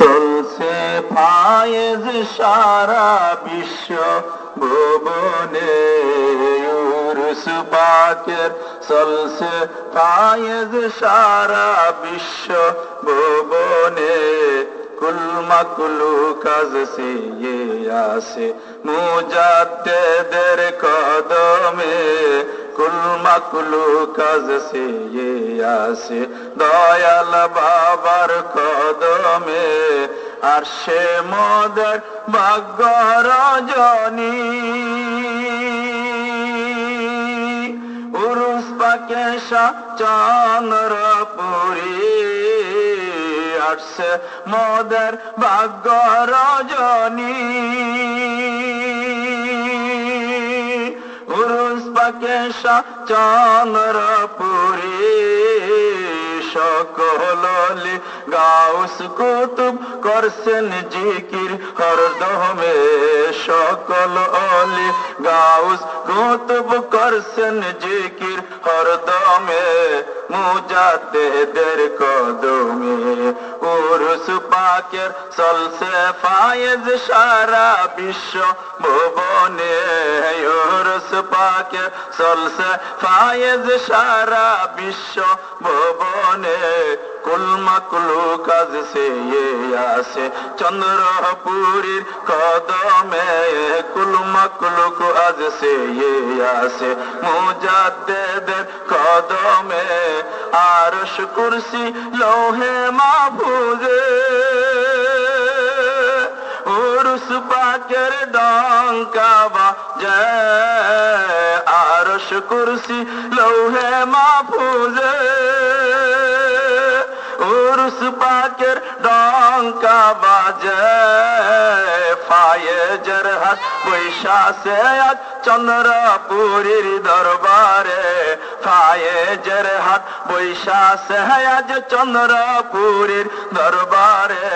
চলছে ফায়েজ সারা বিশ্ব ভুবনে। পাকের চলছে ফায়েজ সারা বিশ্ব ভুবনে। কুলু কাজ সে আসে মুজাদ্দেদের কদমে। কুলু কাজ সে আসে। দয়াল বাবার কদমে আর সে মদের ভাগ্য রজনী উরুস পাকে চন্দ্রপুরী আসছে মদের ভাগ্য রজনী উরুস পাকে চন্দ্রপুরী সকলি গাউস কুতুব করছেন জিকির হরদমে সকল অলি। গাউস কুতুব করছেন জিকির হরদমে মুজাদ্দেদের কদমে। উরুস পাকের চলছে ফায়েজ সারা বিশ্ব ভুবনে। উরুস পাকের চলছে ফায়েজ সারা বিশ্ব ভুবনে। কুলু কাজ সে আসে। চন্দ্রপুরীর কদমে কুলু কাজ সে আসে। মুজাদ্দেদের কদমে আরশ কুরসি লৌহে মাহফুজে। উরুস পাকের ডঙ্কা বাজে। আরশ কুরসি লৌহে মাহফুজে। উরুস পাকের ডঙ্কা বাজে, ফায়েজের হাত বৈশাসে আজ চন্দ্রপুরীর দরবারে, ফায়েজের হাত বৈশাসে আজ চন্দ্রপুরীর দরবারে,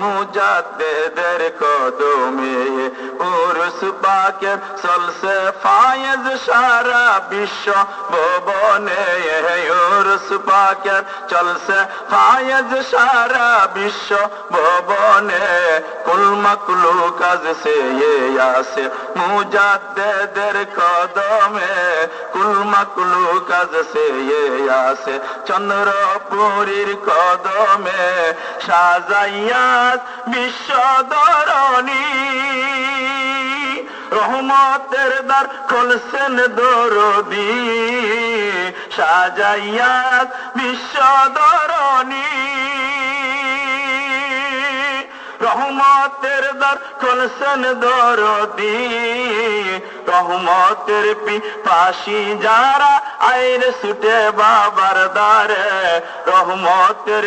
মুজাদ্দেদের কদমে উরুস পাকের চলছে ফায়েজ সারা বিশ্ব ভবনে উরুস পাকের চলছে ফায়েজ সারা বিশ্ব ভবনে। কুলমা কুলু কাজ সে আসে মুজাদ্দেদের কদমে। কুলমা কুলু কাজ সে আসে চন্দ্রপুরীর কদমে। সাজাইয়া বিশ্ব ধরণী। রহমতের দ্বার খুলছেন দরদি সাজাইয়া বিশ্ব ধরণী রহমতের দ্বার খুলছেন দরদি রহমতের পাশি যারা আইর সুটে বাবার দারে রহমতের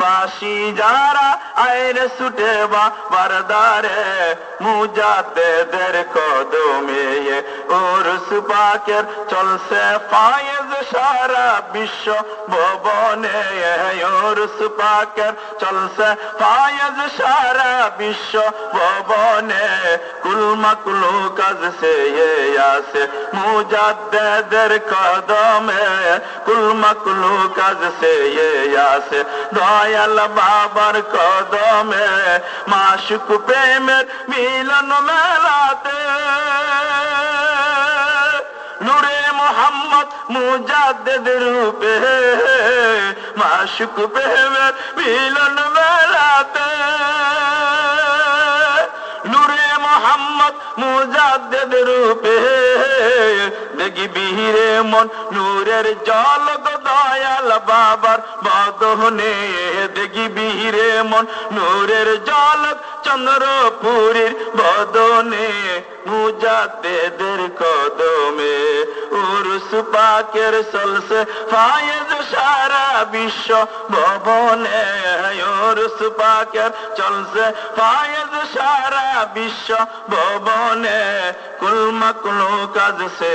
পাশি যারা আইর সুটে বাবার দারে মুজাতে দের কদমে উরুস পাকের চলছে ফায়েজ সারা বিশ্ব ভবনে পাকের চলছে ফায়েজ। সারা বিশ্ব ভবনে কুলমা কুলু কাজ সে আসে মুজাদ্দেদের কদমে। কুলমা কুলু কাজ সে আসে দয়াল বাবার কদমে। মাসুক প্রেমের মিলন মেলাতে। নূরে মোহাম্মদ মুজাদ্দেদ রূপে মাশুক প্রেমের মিলন মেলাতে। নূরে মোহাম্মদ মুজাদ্দেদ রূপে দেখি বিহিরে মন, নূরের জল গো দয়াল বাবার বদহনে। দেখি বিহিরে মন, নূরের জল চন্দ্রপুরীর বদনে মুজাদ্দেদের কদমে, উরুস পাকের চলছে ফায়েজ সারা বিশ্ব ভবনে। উরুস পাকের চলছে ফায়েজ সারা বিশ্ব ভবনে। কুলমা কুলু কাজ সে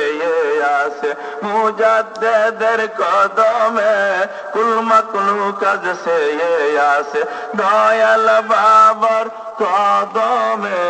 আসে মুজাদ্দেদের কদমে কুলু কাজ সে আসে দয়াল বাবার কদমে।